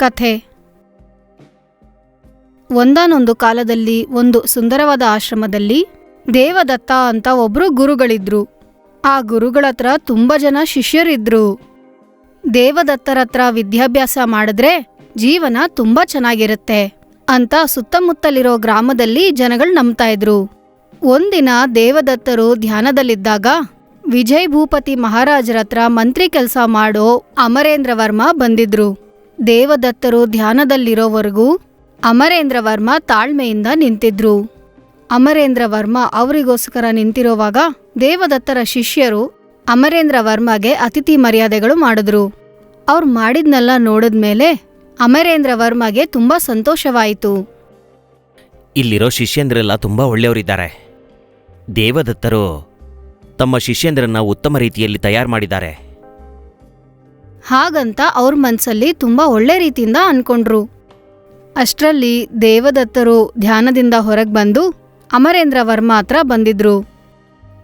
ಕಥೆ. ಒಂದಾನೊಂದು ಕಾಲದಲ್ಲಿ ಒಂದು ಸುಂದರವಾದ ಆಶ್ರಮದಲ್ಲಿ ದೇವದತ್ತ ಅಂತ ಒಬ್ರು ಗುರುಗಳಿದ್ರು. ಆ ಗುರುಗಳತ್ರ ತುಂಬ ಜನ ಶಿಷ್ಯರಿದ್ರು. ದೇವದತ್ತರತ್ರ ವಿದ್ಯಾಭ್ಯಾಸ ಮಾಡಿದ್ರೆ ಜೀವನ ತುಂಬ ಚೆನ್ನಾಗಿರುತ್ತೆ ಅಂತ ಸುತ್ತಮುತ್ತಲಿರೋ ಗ್ರಾಮದಲ್ಲಿ ಜನಗಳು ನಂಬ್ತಾ ಇದ್ರು. ಒಂದಿನ ದೇವದತ್ತರು ಧ್ಯಾನದಲ್ಲಿದ್ದಾಗ ವಿಜಯ್ ಭೂಪತಿ ಮಹಾರಾಜರತ್ರ ಮಂತ್ರಿ ಕೆಲಸ ಮಾಡೋ ಅಮರೇಂದ್ರ ವರ್ಮ ಬಂದಿದ್ರು. ದೇವದತ್ತರು ಧ್ಯಾನದಲ್ಲಿರೋವರೆಗೂ ಅಮರೇಂದ್ರ ವರ್ಮ ತಾಳ್ಮೆಯಿಂದ ನಿಂತಿದ್ರು. ಅಮರೇಂದ್ರ ವರ್ಮ ಅವರಿಗೋಸ್ಕರ ನಿಂತಿರುವಾಗ ದೇವದತ್ತರ ಶಿಷ್ಯರು ಅಮರೇಂದ್ರ ವರ್ಮಗೆ ಅತಿಥಿ ಮರ್ಯಾದೆಗಳು ಮಾಡಿದ್ರು. ಅವ್ರು ಮಾಡಿದ್ನೆಲ್ಲ ನೋಡಿದ್ಮೇಲೆ ಅಮರೇಂದ್ರ ವರ್ಮಗೆ ತುಂಬಾ ಸಂತೋಷವಾಯಿತು. ಇಲ್ಲಿರೋ ಶಿಷ್ಯಂದ್ರೆಲ್ಲ ತುಂಬ ಒಳ್ಳೆಯವರಿದ್ದಾರೆ. ದೇವದತ್ತರು ತಮ್ಮ ಶಿಷ್ಯಂದ್ರನ್ನ ಉತ್ತಮ ರೀತಿಯಲ್ಲಿ ತಯಾರು ಮಾಡಿದ್ದಾರೆ. ಹಾಗಂತ ಅವ್ರ ಮನಸ್ಸಲ್ಲಿ ತುಂಬ ಒಳ್ಳೆ ರೀತಿಯಿಂದ ಅನ್ಕೊಂಡ್ರು. ಅಷ್ಟರಲ್ಲಿ ದೇವದತ್ತರು ಧ್ಯಾನದಿಂದ ಹೊರಗೆ ಬಂದು ಅಮರೇಂದ್ರ ವರ್ಮ ಹತ್ರ ಬಂದಿದ್ರು.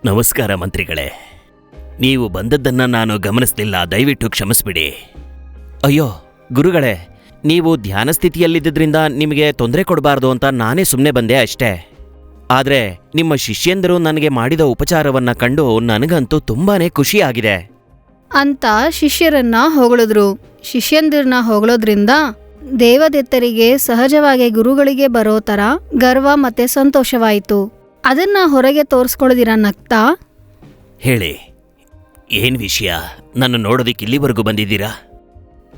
ನಮಸ್ಕಾರ ಮಂತ್ರಿಗಳೇ. ನೀವು ಬಂದದ್ದನ್ನ ನಾನು ಗಮನಿಸಲಿಲ್ಲ, ದಯವಿಟ್ಟು ಕ್ಷಮಿಸ್ಬಿಡಿ. ಅಯ್ಯೋ, ಗುರುಗಳೇ, ನೀವು ಧ್ಯಾನ ಸ್ಥಿತಿಯಲ್ಲಿದ್ದರಿಂದ ನಿಮಗೆ ತೊಂದರೆ ಕೊಡಬಾರ್ದು ಅಂತ ನಾನೇ ಸುಮ್ಮನೆ ಬಂದೆ ಅಷ್ಟೇ. ಆದರೆ ನಿಮ್ಮ ಶಿಷ್ಯಂದರು ನನಗೆ ಮಾಡಿದ ಉಪಚಾರವನ್ನ ಕಂಡು ನನಗಂತೂ ತುಂಬಾನೇ ಖುಷಿಯಾಗಿದೆ. ಅಂತ ಶಿಷ್ಯರನ್ನ ಹೊಗಳಿದ್ರು. ಶಿಷ್ಯಂದಿರನ್ನ ಹೊಗಳೋದ್ರಿಂದ ದೇವದೆತ್ತರಿಗೆ ಸಹಜವಾಗಿ ಗುರುಗಳಿಗೆ ಬರೋ ತರ ಗರ್ವ ಮತ್ತೆ ಸಂತೋಷವಾಯಿತು. ಅದನ್ನ ಹೊರಗೆ ತೋರಿಸ್ಕೊಳ್ಳೋದಿರ ನಗ್ತಾ? ಹೇಳಿ, ಏನ್ ವಿಷಯ? ನನ್ನ ನೋಡೋದಿಕ್ಕೆ ಇಲ್ಲಿವರೆಗೂ ಬಂದಿದ್ದೀರಾ?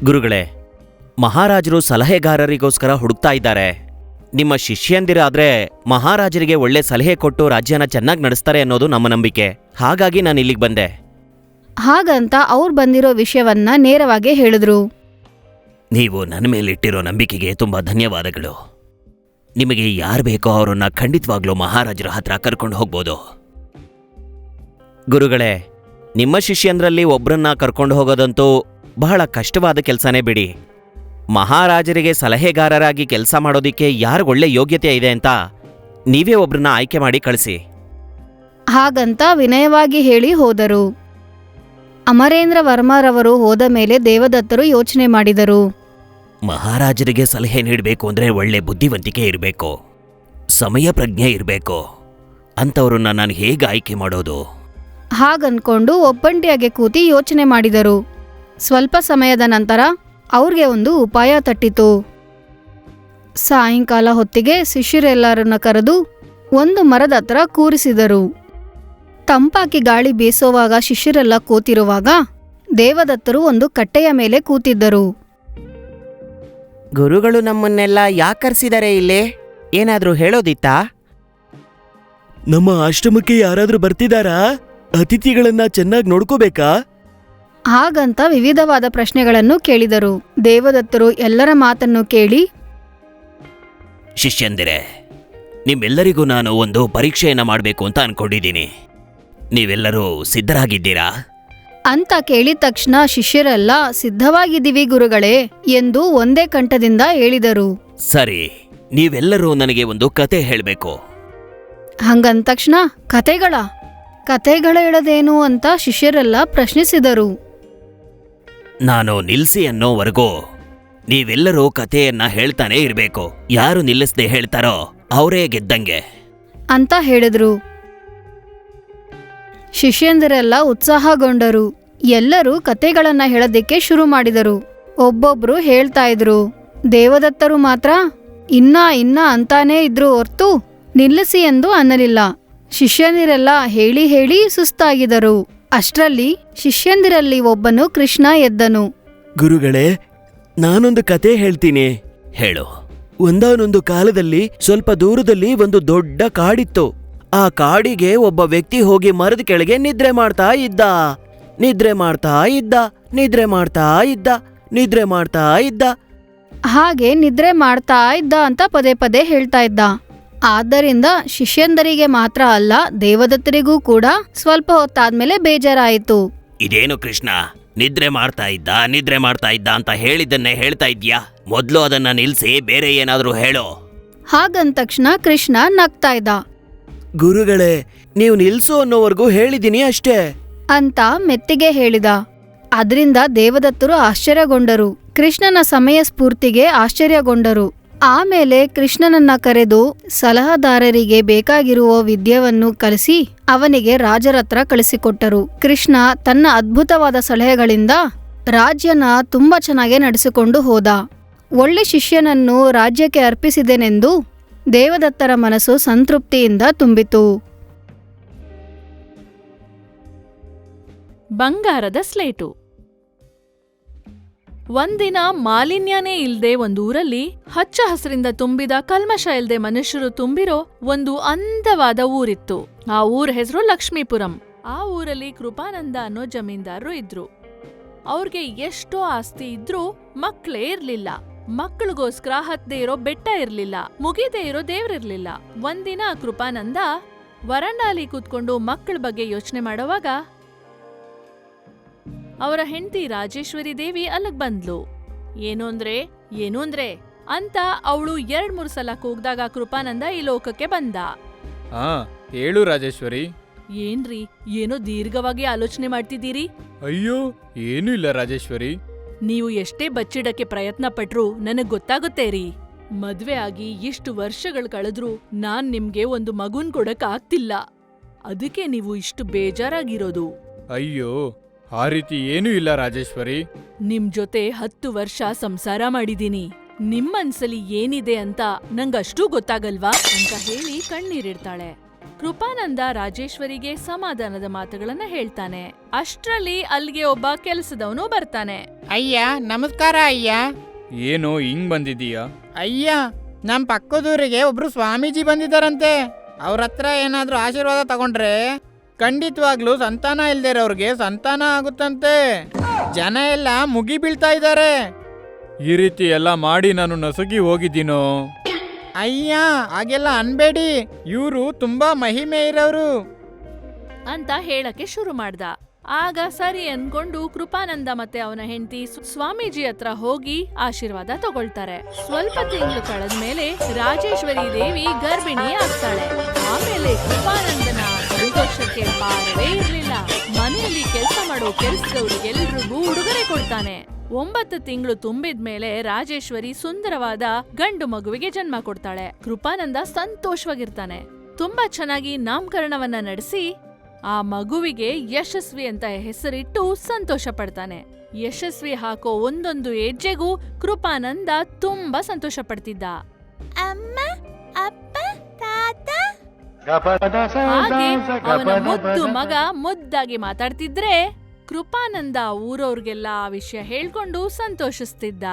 ಗುರುಗಳೇ, ಮಹಾರಾಜರು ಸಲಹೆಗಾರರಿಗೋಸ್ಕರ ಹುಡುಕ್ತಾ ಇದ್ದಾರೆ. ನಿಮ್ಮ ಶಿಷ್ಯಂದಿರಾದ್ರೆ ಮಹಾರಾಜರಿಗೆ ಒಳ್ಳೆ ಸಲಹೆ ಕೊಟ್ಟು ರಾಜ್ಯನ ಚೆನ್ನಾಗಿ ನಡೆಸ್ತಾರೆ ಅನ್ನೋದು ನಮ್ಮ ನಂಬಿಕೆ. ಹಾಗಾಗಿ ನಾನು ಇಲ್ಲಿಗೆ ಬಂದೆ. ಹಾಗಂತ ಅವ್ರು ಬಂದಿರೋ ವಿಷಯವನ್ನ ನೇರವಾಗಿ ಹೇಳಿದ್ರು. ನೀವು ನನ್ನ ಮೇಲಿಟ್ಟಿರೋ ನಂಬಿಕೆಗೆ ತುಂಬಾ ಧನ್ಯವಾದಗಳು. ನಿಮಗೆ ಯಾರು ಬೇಕೋ ಅವರನ್ನ ಖಂಡಿತವಾಗ್ಲೂ ಮಹಾರಾಜರ ಹತ್ರ ಕರ್ಕೊಂಡು ಹೋಗ್ಬೋದು. ಗುರುಗಳೇ ನಿಮ್ಮ ಶಿಷ್ಯಂದ್ರಲ್ಲಿ ಒಬ್ಬರನ್ನ ಕರ್ಕೊಂಡು ಹೋಗೋದಂತೂ ಬಹಳ ಕಷ್ಟವಾದ ಕೆಲಸನೇ ಬಿಡಿ. ಮಹಾರಾಜರಿಗೆ ಸಲಹೆಗಾರರಾಗಿ ಕೆಲಸ ಮಾಡೋದಿಕ್ಕೆ ಯಾರು ಒಳ್ಳೆ ಯೋಗ್ಯತೆ ಇದೆ ಅಂತ ನೀವೇ ಒಬ್ರನ್ನ ಆಯ್ಕೆ ಮಾಡಿ ಕಳಿಸಿ. ಹಾಗಂತ ವಿನಯವಾಗಿ ಹೇಳಿ ಹೋದರು. ಅಮರೇಂದ್ರ ವರ್ಮರವರು ಹೋದ ಮೇಲೆ ದೇವದತ್ತರು ಯೋಚನೆ ಮಾಡಿದರು. ಮಹಾರಾಜರಿಗೆ ಸಲಹೆ ನೀಡಬೇಕು ಅಂದ್ರೆ ಒಳ್ಳೆ ಬುದ್ಧಿವಂತಿಕೆ ಇರಬೇಕು. ಸಮಯ ಪ್ರಜ್ಞೆ ಇರಬೇಕು. ಅಂಥವ್ರನ್ನ ನಾನು ಹೇಗೆ ಆಯ್ಕೆ ಮಾಡೋದು? ಹಾಗನ್ಕೊಂಡು ಒಬ್ಬಂಟಿಯಾಗಿ ಕೂತಿ ಯೋಚನೆ ಮಾಡಿದರು. ಸ್ವಲ್ಪ ಸಮಯದ ನಂತರ ಅವ್ರಿಗೆ ಒಂದು ಉಪಾಯ ತಟ್ಟಿತು. ಸಾಯಂಕಾಲ ಹೊತ್ತಿಗೆ ಶಿಷ್ಯರೆಲ್ಲರನ್ನ ಕರೆದು ಒಂದು ಮರದ ಹತ್ರ ಕೂರಿಸಿದರು. ತಂಪಾಕಿ ಗಾಳಿ ಬೀಸೋವಾಗ ಶಿಷ್ಯರೆಲ್ಲ ಕೂತಿರುವಾಗ ದೇವದತ್ತರು ಒಂದು ಕಟ್ಟೆಯ ಮೇಲೆ ಕೂತಿದ್ದರು. ಗುರುಗಳು ನಮ್ಮನ್ನೆಲ್ಲ ಯಾಕೆ ಕರೆಸಿದ್ದಾರೆ ಇಲ್ಲಿ? ಏನಾದ್ರೂ ಹೇಳೋದಿತ್ತಾ? ನಮ್ಮ ಆಶ್ರಮಕ್ಕೆ ಯಾರಾದ್ರೂ ಬರ್ತಿದಾರಾ? ಅತಿಥಿಗಳನ್ನ ಚೆನ್ನಾಗಿ ನೋಡ್ಕೋಬೇಕಾ? ಹಾಗಂತ ವಿವಿಧವಾದ ಪ್ರಶ್ನೆಗಳನ್ನು ಕೇಳಿದರು. ದೇವದತ್ತರು ಎಲ್ಲರ ಮಾತನ್ನು ಕೇಳಿ ಶಿಷ್ಯಂದಿರೆ ನಿಮ್ಮೆಲ್ಲರಿಗೂ ನಾನು ಒಂದು ಪರೀಕ್ಷೆಯನ್ನು ಮಾಡಬೇಕು ಅಂತ ಅನ್ಕೊಂಡಿದ್ದೀನಿ. ನೀವೆಲ್ಲರೂ ಸಿದ್ಧರಾಗಿದ್ದೀರಾ? ಅಂತ ಕೇಳಿದ ತಕ್ಷಣ ಶಿಷ್ಯರೆಲ್ಲ ಸಿದ್ಧವಾಗಿದ್ದೀವಿ ಗುರುಗಳೇ ಎಂದು ಒಂದೇ ಕಂಠದಿಂದ ಹೇಳಿದರು. ಸರಿ ನೀವೆಲ್ಲರೂ ನನಗೆ ಒಂದು ಕತೆ ಹೇಳಬೇಕು. ಹಂಗಂದ ತಕ್ಷಣ ಕತೆಗಳ? ಕತೆಗಳ ಹೇಳದೇನು ಅಂತ ಶಿಷ್ಯರೆಲ್ಲ ಪ್ರಶ್ನಿಸಿದರು. ನಾನು ನಿಲ್ಸಿ ಅನ್ನೋವರೆಗೂ ನೀವೆಲ್ಲರೂ ಕಥೆಯನ್ನ ಹೇಳ್ತಾನೆ ಇರಬೇಕು. ಯಾರು ನಿಲ್ಲಿಸದೆ ಹೇಳ್ತಾರೋ ಅವರೇ ಗೆದ್ದಂಗೆ. ಅಂತ ಹೇಳಿದ್ರು. ಶಿಷ್ಯಂದಿರೆಲ್ಲ ಉತ್ಸಾಹಗೊಂಡರು. ಎಲ್ಲರೂ ಕತೆಗಳನ್ನ ಹೇಳೋದಿಕ್ಕೆ ಶುರು ಮಾಡಿದರು. ಒಬ್ಬೊಬ್ರು ಹೇಳ್ತಾ ಇದ್ರು, ದೇವದತ್ತರು ಮಾತ್ರ ಇನ್ನ ಇನ್ನ ಅಂತಾನೇ ಇದ್ರು ಹೊರ್ತು ನಿಲ್ಲಿಸಿ ಎಂದು ಅನ್ನಲಿಲ್ಲ. ಶಿಷ್ಯಂದಿರೆಲ್ಲ ಹೇಳಿ ಹೇಳಿ ಸುಸ್ತಾಗಿದರು. ಅಷ್ಟರಲ್ಲಿ ಶಿಷ್ಯಂದಿರಲ್ಲಿ ಒಬ್ಬನು ಕೃಷ್ಣ ಎದ್ದನು. ಗುರುಗಳೇ, ನಾನೊಂದು ಕತೆ ಹೇಳ್ತೀನಿ. ಹೇಳು. ಒಂದಾನೊಂದು ಕಾಲದಲ್ಲಿ ಸ್ವಲ್ಪ ದೂರದಲ್ಲಿ ಒಂದು ದೊಡ್ಡ ಕಾಡಿತ್ತು. ಆ ಕಾಡಿಗೆ ಒಬ್ಬ ವ್ಯಕ್ತಿ ಹೋಗಿ ಮರದ ಕೆಳಗೆ ನಿದ್ರೆ ಮಾಡ್ತಾ ಇದ್ದ. ನಿದ್ರೆ ಮಾಡ್ತಾ ಇದ್ದ. ನಿದ್ರೆ ಮಾಡ್ತಾ ಇದ್ದ. ನಿದ್ರೆ ಮಾಡ್ತಾ ಇದ್ದ. ಹಾಗೆ ನಿದ್ರೆ ಮಾಡ್ತಾ ಇದ್ದ ಅಂತ ಪದೇ ಪದೇ ಹೇಳ್ತಾ ಇದ್ದ. ಆದ್ದರಿಂದ ಶಿಷ್ಯಂದರಿಗೆ ಮಾತ್ರ ಅಲ್ಲ ದೇವದತ್ತರಿಗೂ ಕೂಡ ಸ್ವಲ್ಪ ಹೊತ್ತಾದ್ಮೇಲೆ ಬೇಜಾರಾಯಿತು. ಇದೇನು ಕೃಷ್ಣ? ನಿದ್ರೆ ಮಾಡ್ತಾ ಇದ್ದ ನಿದ್ರೆ ಮಾಡ್ತಾ ಇದ್ದ ಅಂತ ಹೇಳಿದ್ದನ್ನೇ ಹೇಳ್ತಾ ಇದ್ಯಾ ಮೊದಲು ಅದನ್ನ ನಿಲ್ಸಿ ಬೇರೆ ಏನಾದರೂ ಹೇಳು. ಹಾಗಂದ ತಕ್ಷಣ ಕೃಷ್ಣ ನಗ್ತಾ ಇದ್ದ. ಗುರುಗಳೇ, ನೀವು ನಿಲ್ಸು ಅನ್ನೋವರೆಗೂ ಹೇಳಿದ್ದೀನಿ ಅಷ್ಟೇ. ಅಂತ ಮೆತ್ತಿಗೆ ಹೇಳಿದ. ಅದರಿಂದ ದೇವದತ್ತರು ಆಶ್ಚರ್ಯಗೊಂಡರು. ಕೃಷ್ಣನ ಸಮಯ ಸ್ಫೂರ್ತಿಗೆ ಆಶ್ಚರ್ಯಗೊಂಡರು. ಆಮೇಲೆ ಕೃಷ್ಣನನ್ನ ಕರೆದು ಸಲಹಾದಾರರಿಗೆ ಬೇಕಾಗಿರುವ ವಿದ್ಯೆಯನ್ನು ಕಲಿಸಿ ಅವನಿಗೆ ರಾಜರತ್ರ ಕಳಿಸಿಕೊಟ್ಟರು. ಕೃಷ್ಣ ತನ್ನ ಅದ್ಭುತವಾದ ಸಲಹೆಗಳಿಂದ ರಾಜ್ಯನ ತುಂಬಾ ಚೆನ್ನಾಗಿ ನಡೆಸಿಕೊಂಡು ಹೋದ. ಒಳ್ಳೆ ಶಿಷ್ಯನನ್ನು ರಾಜ್ಯಕ್ಕೆ ಅರ್ಪಿಸಿದೆನೆಂದು ದೇವದತ್ತರ ಮನಸ್ಸು ಸಂತೃಪ್ತಿಯಿಂದ ತುಂಬಿತು. ಬಂಗಾರದ ಸ್ಲೇಟು. ಒಂದಿನ ಮಾಲಿನ್ಯನೇ ಇಲ್ದೆ ಒಂದು ಊರಲ್ಲಿ ಹಚ್ಚ ಹಸಿರಿಂದ ತುಂಬಿದ ಕಲ್ಮಶ ಇಲ್ದೆ ಮನುಷ್ಯರು ತುಂಬಿರೋ ಒಂದು ಅಂದವಾದ ಊರಿತ್ತು. ಆ ಊರ ಹೆಸರು ಲಕ್ಷ್ಮೀಪುರಂ. ಆ ಊರಲ್ಲಿ ಕೃಪಾನಂದ ಅನ್ನೋ ಜಮೀನ್ದಾರರು ಇದ್ರು. ಅವ್ರಿಗೆ ಎಷ್ಟೋ ಆಸ್ತಿ ಇದ್ರೂ ಮಕ್ಕಳೇ ಇರ್ಲಿಲ್ಲ. ಮಕ್ಕಳಿಗೋಸ್ಕರ ಹತ್ತದೇ ಇರೋ ಬೆಟ್ಟ ಇರ್ಲಿಲ್ಲ ಮುಗಿದೇ ಇರೋ ದೇವ್ರಿರ್ಲಿಲ್ಲ ಒಂದಿನ ಕೃಪಾನಂದ ವರಂಡಾಲಿ ಕೂತ್ಕೊಂಡು ಮಕ್ಕಳ ಬಗ್ಗೆ ಯೋಚನೆ ಮಾಡುವಾಗ ಅವರ ಹೆಂಡತಿ ರಾಜೇಶ್ವರಿ ದೇವಿ ಅಲ್ಲಿಗ್ ಬಂದ್ಲು. ಏನು ಅಂದ್ರೆ? ಏನು ಅಂದ್ರೆ? ಅಂತ ಅವಳು ಎರಡ್ ಮೂರ್ ಸಲ ಕೂಗ್ದಾಗ ಕೃಪಾನಂದ ಈ ಲೋಕಕ್ಕೆ ಬಂದ. ಆ ಹೇಳು ರಾಜೇಶ್ವರಿ. ಏನ್ರಿ ಏನೋ ದೀರ್ಘವಾಗಿ ಆಲೋಚನೆ ಮಾಡ್ತಿದ್ದೀರಿ? ಅಯ್ಯೋ ಏನೂ ಇಲ್ಲ ರಾಜೇಶ್ವರಿ. ನೀವು ಎಷ್ಟೇ ಬಚ್ಚಿಡಕ್ಕೆ ಪ್ರಯತ್ನ ಪಟ್ರು ನನಗ್ ಗೊತ್ತಾಗುತ್ತೆ ರೀ. ಮದ್ವೆ ಆಗಿ ಇಷ್ಟು ವರ್ಷಗಳು ಕಳೆದ್ರೂ ನಾನ್ ನಿಮ್ಗೆ ಒಂದು ಮಗುನ್ ಕೊಡಕ್ ಆಗ್ತಿಲ್ಲ. ಅದಕ್ಕೆ ನೀವು ಇಷ್ಟು ಬೇಜಾರಾಗಿರೋದು. ಅಯ್ಯೋ ಆ ರೀತಿ ಏನೂ ಇಲ್ಲ ರಾಜೇಶ್ವರಿ. ನಿಮ್ ಜೊತೆ ಹತ್ತು ವರ್ಷ ಸಂಸಾರ ಮಾಡಿದೀನಿ. ನಿಮ್ಮನ್ಸಲಿ ಏನಿದೆ ಅಂತ ನಂಗಷ್ಟೂ ಗೊತ್ತಾಗಲ್ವಾ? ಅಂತ ಹೇಳಿ ಕಣ್ಣೀರಿಡ್ತಾಳೆ. ಕೃಪಾನಂದ ರಾಜೇಶ್ವರಿಗೆ ಸಮಾಧಾನದ ಮಾತುಗಳನ್ನ ಹೇಳ್ತಾನೆ. ಅಷ್ಟ್ರಲ್ಲಿ ಅಲ್ಲಿಗೆ ಒಬ್ಬ ಕೆಲಸದವನು ಬರ್ತಾನೆ. ಅಯ್ಯ ನಮಸ್ಕಾರ ಅಯ್ಯ. ಏನೋ ಹಿಂಗ್ ಬಂದಿದೀಯಾ ಅಯ್ಯ ನಮ್ ಪಕ್ಕದೂರಿಗೆ ಒಬ್ರು ಸ್ವಾಮೀಜಿ ಬಂದಿದ್ದಾರಂತೆ. ಅವ್ರ ಹತ್ರ ಏನಾದ್ರೂ ಆಶೀರ್ವಾದ ತಗೊಂಡ್ರೆ ಖಂಡಿತವಾಗ್ಲೂ ಸಂತಾನ ಇಲ್ದಿರೋರ್ಗೆ ಸಂತಾನ ಆಗುತ್ತಂತೆ. ಜನ ಎಲ್ಲ ಮುಗಿ ಬೀಳ್ತಾ ಇದ್ದಾರೆ. ಈ ರೀತಿ ಎಲ್ಲ ಮಾಡಿ ನಾನು ನಸುಗಿ ಹೋಗಿದ್ದೀನೋ? ಅಯ್ಯ, ಹಾಗೆಲ್ಲ ಅನ್ಬೇಡಿ. ಇವರು ತುಂಬಾ ಮಹಿಮೆ ಇರೋರು. ಅಂತ ಹೇಳಕ್ಕೆ ಶುರು ಮಾಡ್ದ. ಆಗ ಸರಿ ಅನ್ಕೊಂಡು ಕೃಪಾನಂದ ಮತ್ತೆ ಅವನ ಹೆಂಡತಿ ಸ್ವಾಮೀಜಿ ಹತ್ರ ಹೋಗಿ ಆಶೀರ್ವಾದ ತಗೊಳ್ತಾರೆ. ಸ್ವಲ್ಪ ತಿಂಗಳು ಕಳೆದ ಮೇಲೆ ರಾಜೇಶ್ವರಿ ದೇವಿ ಗರ್ಭಿಣಿ ಆಗ್ತಾಳೆ ಆಮೇಲೆ ಕೃಪಾನಂದನ ಸಂತೋಷಕ್ಕೆ ಪಾರವೇ ಇರಲಿಲ್ಲ. ಮನೆಯಲ್ಲಿ ಕೆಲಸ ಮಾಡೋ ಕೆಲ್ಸದವ್ರಿಗೆಲ್ರಿಗೂ ಉಡುಗೊರೆ ಕೊಡ್ತಾನೆ. ಒಂಬತ್ತು ತಿಂಗಳು ತುಂಬಿದ ಮೇಲೆ ರಾಜೇಶ್ವರಿ ಸುಂದರವಾದ ಗಂಡು ಮಗುವಿಗೆ ಜನ್ಮ ಕೊಡ್ತಾಳೆ. ಕೃಪಾನಂದ ಸಂತೋಷವಾಗಿರ್ತಾನೆ. ತುಂಬಾ ಚೆನ್ನಾಗಿ ನಾಮಕರಣವನ್ನ ನಡೆಸಿ ಆ ಮಗುವಿಗೆ ಯಶಸ್ವಿ ಅಂತ ಹೆಸರಿಟ್ಟು ಸಂತೋಷ ಪಡ್ತಾನೆ. ಯಶಸ್ವಿ ಹಾಕೋ ಒಂದೊಂದು ಹೆಜ್ಜೆಗೂ ಕೃಪಾನಂದ ತುಂಬಾ ಸಂತೋಷ ಪಡ್ತಿದ್ದ. ಅಮ್ಮ ಅಪ್ಪ ತಾತ? ಹಾಗೆ ಅವನ ಮುದ್ದು ಮಗ ಮುದ್ದಾಗಿ ಮಾತಾಡ್ತಿದ್ರೆ ಕೃಪಾನಂದ ಊರವ್ರಿಗೆಲ್ಲ ಆ ವಿಷಯ ಹೇಳ್ಕೊಂಡು ಸಂತೋಷಿಸ್ತಿದ್ದ.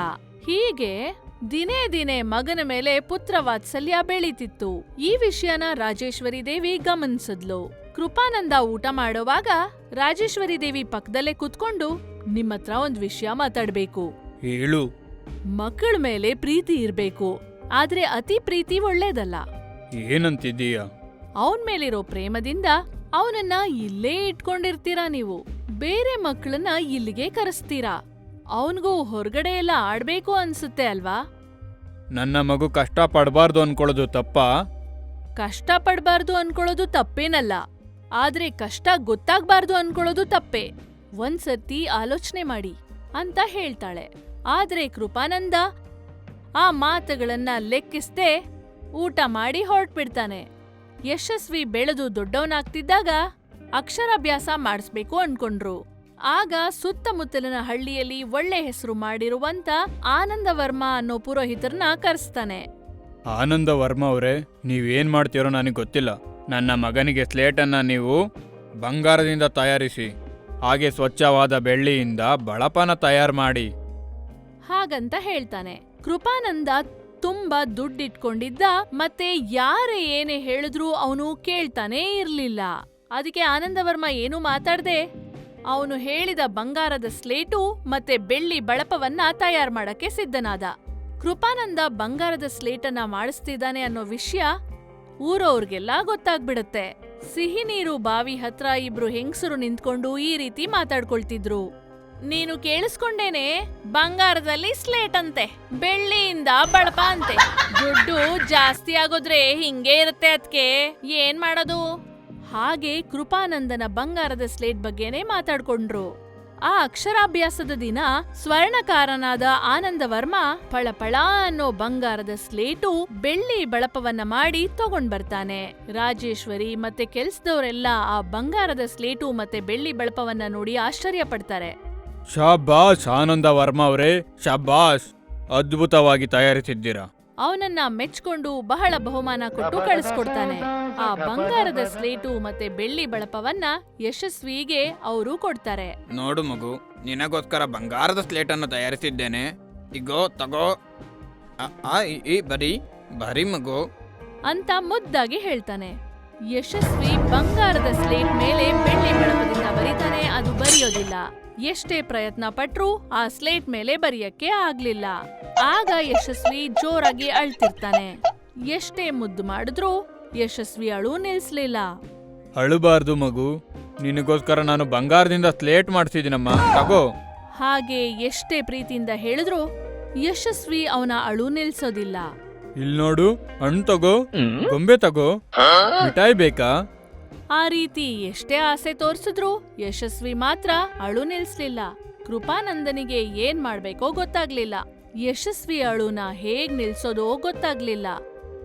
ಹೀಗೆ ದಿನೇ ದಿನೇ ಮಗನ ಮೇಲೆ ಪುತ್ರ ವಾತ್ಸಲ್ಯ ಬೆಳೀತಿತ್ತು. ಈ ವಿಷಯನ ರಾಜೇಶ್ವರಿ ದೇವಿ ಗಮನಿಸಿದ್ಲು. ಕೃಪಾನಂದ ಊಟ ಮಾಡೋವಾಗ ರಾಜೇಶ್ವರಿ ದೇವಿ ಪಕ್ಕದಲ್ಲೇ ಕುತ್ಕೊಂಡು ನಿಮ್ಮತ್ರ ಒಂದ್ ವಿಷಯ ಮಾತಾಡ್ಬೇಕು. ಹೇಳು. ಮಕ್ಕಳ ಮೇಲೆ ಪ್ರೀತಿ ಇರ್ಬೇಕು. ಆದ್ರೆ ಅತಿ ಪ್ರೀತಿ ಒಳ್ಳೇದಲ್ಲ. ಏನಂತಿದ್ದೀಯ? ಅವನ್ ಮೇಲಿರೋ ಪ್ರೇಮದಿಂದ ಅವನನ್ನ ಇಲ್ಲೇ ಇಟ್ಕೊಂಡಿರ್ತೀರಾ ನೀವು. ಬೇರೆ ಮಕ್ಕಳನ್ನ ಇಲ್ಲಿಗೆ ಕರೆಸ್ತೀರಾ? ಅವನಿಗೂ ಹೊರಗಡೆ ಎಲ್ಲ ಆಡ್ಬೇಕು ಅನ್ಸುತ್ತೆ ಅಲ್ವಾ? ನನ್ನ ಮಗು ಕಷ್ಟ ಪಡಬಾರ್ದು ಅನ್ಕೊಳ್ಳೋದು ತಪ್ಪ. ಕಷ್ಟ ಪಡಬಾರ್ದು ಅನ್ಕೊಳ್ಳೋದು ತಪ್ಪೇನಲ್ಲ. ಆದ್ರೆ ಕಷ್ಟ ಗೊತ್ತಾಗ್ಬಾರ್ದು ಅನ್ಕೊಳ್ಳೋದು ತಪ್ಪೇ. ಒಂದ್ಸರ್ತಿ ಆಲೋಚನೆ ಮಾಡಿ ಅಂತ ಹೇಳ್ತಾಳೆ. ಆದ್ರೆ ಕೃಪಾನಂದ ಆ ಮಾತುಗಳನ್ನ ಲೆಕ್ಕಿಸ್ದೆ ಊಟ ಮಾಡಿ ಹೊರಟ್ಬಿಡ್ತಾನೆ. ಯಶಸ್ವಿ ಬೆಳೆದು ದೊಡ್ಡವನಾಗ್ತಿದ್ದಾಗ ಅಕ್ಷರಾಭ್ಯಾಸ ಮಾಡಿಸ್ಬೇಕು ಅನ್ಕೊಂಡ್ರು. ಆಗ ಸುತ್ತಮುತ್ತಲಿನ ಹಳ್ಳಿಯಲ್ಲಿ ಒಳ್ಳೆ ಹೆಸರು ಮಾಡಿರುವಂತ ಆನಂದ ವರ್ಮ ಅನ್ನೋ ಪುರೋಹಿತರನ್ನ ಕರೆಸ್ತಾನೆ. ಆನಂದ ವರ್ಮ ಅವರೇ ನೀವೇನ್ ಮಾಡ್ತೀರೋ ನನಗೆ ಗೊತ್ತಿಲ್ಲ. ನನ್ನ ಮಗನಿಗೆ ಸ್ಲೇಟನ್ನ ನೀವು ಬಂಗಾರದಿಂದ ತಯಾರಿಸಿ ಹಾಗೆ ಸ್ವಚ್ಛವಾದ ಬೆಳ್ಳಿಯಿಂದ ಬಳಪನ ತಯಾರು ಮಾಡಿ. ಹಾಗಂತ ಹೇಳ್ತಾನೆ. ಕೃಪಾನಂದ ತುಂಬಾ ದುಡ್ಡಿಟ್ಕೊಂಡಿದ್ದ ಮತ್ತೆ ಯಾರೇ ಏನೇ ಹೇಳಿದ್ರೂ ಅವನು ಕೇಳ್ತಾನೇ ಇರ್ಲಿಲ್ಲ. ಅದಕ್ಕೆ ಆನಂದವರ್ಮ ಏನೂ ಮಾತಾಡ್ದೆ ಅವನು ಹೇಳಿದ ಬಂಗಾರದ ಸ್ಲೇಟು ಮತ್ತೆ ಬೆಳ್ಳಿ ಬಳಪವನ್ನ ತಯಾರು ಮಾಡಕ್ಕೆ ಸಿದ್ಧನಾದ. ಕೃಪಾನಂದ ಬಂಗಾರದ ಸ್ಲೇಟನ್ನ ಮಾಡಿಸ್ತಿದ್ದಾನೆ ಅನ್ನೋ ವಿಷಯ ಊರವ್ರಿಗೆಲ್ಲ ಗೊತ್ತಾಗ್ಬಿಡುತ್ತೆ. ಸಿಹಿ ನೀರು ಬಾವಿ ಹತ್ರ ಇಬ್ರು ಹೆಂಗಸರು ನಿಂತ್ಕೊಂಡು ಈ ರೀತಿ ಮಾತಾಡ್ಕೊಳ್ತಿದ್ರು. ನೀನು ಕೇಳಿಸ್ಕೊಂಡೇನೆ ಬಂಗಾರದಲ್ಲಿ ಸ್ಲೇಟ್ ಅಂತೆ ಬೆಳ್ಳಿಯಿಂದ ಬಳಪ ಅಂತೆ. ದುಡ್ಡು ಜಾಸ್ತಿ ಆಗೋದ್ರೆ ಹಿಂಗೆ ಇರುತ್ತೆ ಅದ್ಕೆ. ಏನ್ ಮಾಡೋದು? ಹಾಗೆ ಕೃಪಾನಂದನ ಬಂಗಾರದ ಸ್ಲೇಟ್ ಬಗ್ಗೆನೇ ಮಾತಾಡ್ಕೊಂಡ್ರು. ಆ ಅಕ್ಷರಾಭ್ಯಾಸದ ದಿನ ಸ್ವರ್ಣಕಾರನಾದ ಆನಂದ ವರ್ಮ ಪಳಪಳ ಅನ್ನೋ ಬಂಗಾರದ ಸ್ಲೇಟು ಬೆಳ್ಳಿ ಬಳಪವನ್ನ ಮಾಡಿ ತಗೊಂಡ್ ಬರ್ತಾನೆ. ರಾಜೇಶ್ವರಿ ಮತ್ತೆ ಕೆಲ್ಸದವರೆಲ್ಲ ಆ ಬಂಗಾರದ ಸ್ಲೇಟು ಮತ್ತೆ ಬೆಳ್ಳಿ ಬಳಪವನ್ನ ನೋಡಿ ಆಶ್ಚರ್ಯ ಪಡ್ತಾರೆ. ಶಾಬಾಷ್ ಆನಂದ ವರ್ಮ ಅವರೇ ಶಾಬಾಷ್ ಅದ್ಭುತವಾಗಿ ತಯಾರಿಸಿದ್ದೀರಾ. ಅವನನ್ನ ಮೆಚ್ಕೊಂಡು ಬಹಳ ಬಹುಮಾನ ಕೊಟ್ಟು ಕಳಿಸ್ಕೊಡ್ತಾನೆ. ಆ ಬಂಗಾರದ ಸ್ಲೇಟು ಮತ್ತೆ ಬೆಳ್ಳಿ ಬಳಪವನ್ನ ಯಶಸ್ವಿಗೆ ಅವರು ಕೊಡ್ತಾರೆ. ನೋಡು ಮಗು ನಿನಗೋಸ್ಕರ ಬಂಗಾರದ ಸ್ಲೇಟನ್ನು ತಯಾರಿಸಿದ್ದೇನೆ. ಇಗೋ ತಗೋ. ಆ, ಆ, ಈ, ಈ, ಬರೀ ಬರೀ ಮಗು. ಅಂತ ಮುದ್ದಾಗಿ ಹೇಳ್ತಾನೆ. ಯಶಸ್ವಿ ಬಂಗಾರದ ಸ್ಲೇಟ್ ಮೇಲೆ ಬೆಳ್ಳಿ ಬೆಳಕದಿಂದ ಬರೀತಾನೆ ಅದು ಬರೆಯೋದಿಲ್ಲ. ಎಷ್ಟೇ ಪ್ರಯತ್ನ ಪಟ್ರೂ ಆ ಸ್ಲೇಟ್ ಮೇಲೆ ಬರೆಯಕ್ಕೆ ಆಗ್ಲಿಲ್ಲ. ಆಗ ಯಶಸ್ವಿ ಜೋರಾಗಿ ಅಳ್ತಿರ್ತಾನೆ. ಎಷ್ಟೇ ಮುದ್ದು ಮಾಡಿದ್ರೂ ಯಶಸ್ವಿ ಅಳು ನಿಲ್ಸ್ಲಿಲ್ಲ. ಅಳುಬಾರ್ದು ಮಗು. ನಿನಗೋಸ್ಕರ ನಾನು ಬಂಗಾರದಿಂದ ಸ್ಲೇಟ್ ಮಾಡಿಸಿದ್ದೀನಮ್ಮ ತಗೋ. ಹಾಗೆ ಎಷ್ಟೇ ಪ್ರೀತಿಯಿಂದ ಹೇಳಿದ್ರೂ ಯಶಸ್ವಿ ಅವನ ಅಳು ನಿಲ್ಸೋದಿಲ್ಲ. ಇಲ್ ನೋಡು ಹಣ್ಣು ತಗೋ ಗೊಂಬೆ ತಗೋ ಮಿಠಾಯಿ ಬೇಕಾ? ಆ ರೀತಿ ಎಷ್ಟೇ ಆಸೆ ತೋರಿಸಿದ್ರು ಯಶಸ್ವಿ ಮಾತ್ರ ಅಳು ನಿಲ್ಸ್ಲಿಲ್ಲ. ಕೃಪಾನಂದನಿಗೆ ಏನ್ ಮಾಡ್ಬೇಕೋ ಗೊತ್ತಾಗ್ಲಿಲ್ಲ. ಯಶಸ್ವಿ ಅಳುನ ಹೇಗ್ ನಿಲ್ಸೋದೋ ಗೊತ್ತಾಗ್ಲಿಲ್ಲ.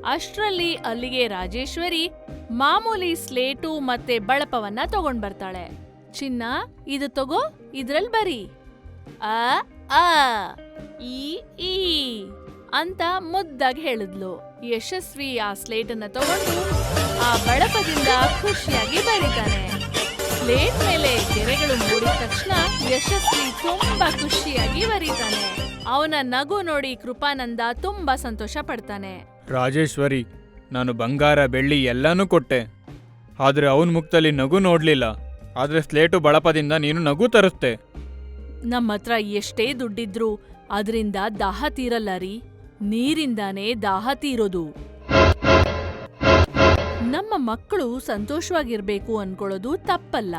ಅಷ್ಟ್ರಲ್ಲಿ ಅಲ್ಲಿಗೆ ರಾಜೇಶ್ವರಿ ಮಾಮೂಲಿ ಸ್ಲೇಟು ಮತ್ತೆ ಬಳಪವನ್ನ ತಗೊಂಡ್ ಬರ್ತಾಳೆ. ಚಿನ್ನ ಇದು ತಗೋ ಇದ್ರಲ್ ಬರಿ. ಅ ಆ ಈ ಈ ಅಂತ ಮುದ್ದಾಗಿ ಹೇಳಿದ್ಲು. ಯಶಸ್ವಿ ಆ ಸ್ಲೇಟನ್ನ ತಗೊಂಡು ಆ ಬಳಪದಿಂದ ಖುಷಿಯಾಗಿ ಬರೀತಾನೆ. ಸ್ಲೇಟ್ ಮೇಲೆ ಗೆರೆಗಳು ಮೂಡಿದ ತಕ್ಷಣ ಯಶಸ್ವಿ ತುಂಬಾ ಖುಷಿಯಾಗಿ ಬರೀತಾನೆ. ಅವನ ನಗು ನೋಡಿ ಕೃಪಾನಂದ ತುಂಬಾ ಸಂತೋಷ ಪಡ್ತಾನೆ. ರಾಜೇಶ್ವರಿ ನಾನು ಬಂಗಾರ ಬೆಳ್ಳಿ ಎಲ್ಲಾನು ಕೊಟ್ಟೆ. ಆದ್ರೆ ಅವನ ಮುಖದಲ್ಲಿ ನಗು ನೋಡ್ಲಿಲ್ಲ. ಆದ್ರೆ ಸ್ಲೇಟು ಬಳಪದಿಂದ ನೀನು ನಗು ತರಿಸ್ತೆ ನಮ್ಮ ಹತ್ರ ಎಷ್ಟೇ ದುಡ್ಡಿದ್ರು ಅದರಿಂದ ದಾಹ ತೀರಲ್ಲ ರೀ. ನೀರಿಂದಾನೇ ದಾಹ ತೀರೋದು. ನಮ್ಮ ಮಕ್ಕಳು ಸಂತೋಷವಾಗಿರ್ಬೇಕು ಅನ್ಕೊಳ್ಳೋದು ತಪ್ಪಲ್ಲ.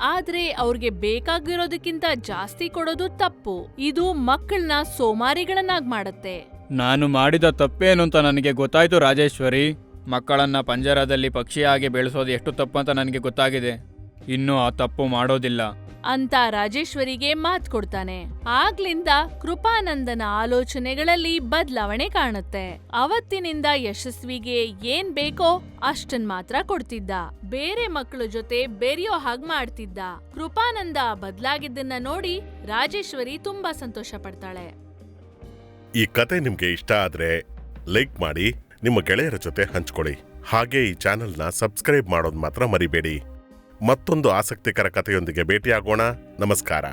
ಆದ್ರೆ ಅವ್ರಿಗೆ ಬೇಕಾಗಿರೋದಕ್ಕಿಂತ ಜಾಸ್ತಿ ಕೊಡೋದು ತಪ್ಪು. ಇದು ಮಕ್ಕಳನ್ನ ಸೋಮಾರಿಗಳನ್ನಾಗಿ ಮಾಡುತ್ತೆ. ನಾನು ಮಾಡಿದ ತಪ್ಪೇನು ಅಂತ ನನಗೆ ಗೊತ್ತಾಯ್ತು ರಾಜೇಶ್ವರಿ. ಮಕ್ಕಳನ್ನ ಪಂಜರದಲ್ಲಿ ಪಕ್ಷಿಯಾಗಿ ಬೆಳೆಸೋದು ಎಷ್ಟು ತಪ್ಪು ಅಂತ ನನಗೆ ಗೊತ್ತಾಗಿದೆ. ಇನ್ನು ಆ ತಪ್ಪು ಮಾಡೋದಿಲ್ಲ. ಅಂತ ರಾಜೇಶ್ವರಿಗೆ ಮಾತ್ ಕೊಡ್ತಾನೆ. ಆಗ್ಲಿಂದ ಕೃಪಾನಂದನ ಆಲೋಚನೆಗಳಲ್ಲಿ ಬದಲಾವಣೆ ಕಾಣುತ್ತೆ. ಅವತ್ತಿನಿಂದ ಯಶಸ್ವಿಗೆ ಏನ್ ಬೇಕೋ ಅಷ್ಟನ್ ಮಾತ್ರ ಕೊಡ್ತಿದ್ದ. ಬೇರೆ ಮಕ್ಕಳ ಜೊತೆ ಬೆರೆಯೋ ಹಾಗ್ ಮಾಡ್ತಿದ್ದ. ಕೃಪಾನಂದ ಬದಲಾಗಿದ್ದನ್ನ ನೋಡಿ ರಾಜೇಶ್ವರಿ ತುಂಬಾ ಸಂತೋಷ ಪಡ್ತಾಳೆ. ಈ ಕತೆ ನಿಮ್ಗೆ ಇಷ್ಟ ಆದ್ರೆ ಲೈಕ್ ಮಾಡಿ, ನಿಮ್ಮ ಗೆಳೆಯರ ಜೊತೆ ಹಂಚ್ಕೊಳ್ಳಿ. ಹಾಗೆ ಈ ಚಾನೆಲ್ನ ಸಬ್ಸ್ಕ್ರೈಬ್ ಮಾಡೋದು ಮಾತ್ರ ಮರಿಬೇಡಿ. ಮತ್ತೊಂದು ಆಸಕ್ತಿಕರ ಕಥೆಯೊಂದಿಗೆ ಭೇಟಿಯಾಗೋಣ. ನಮಸ್ಕಾರ.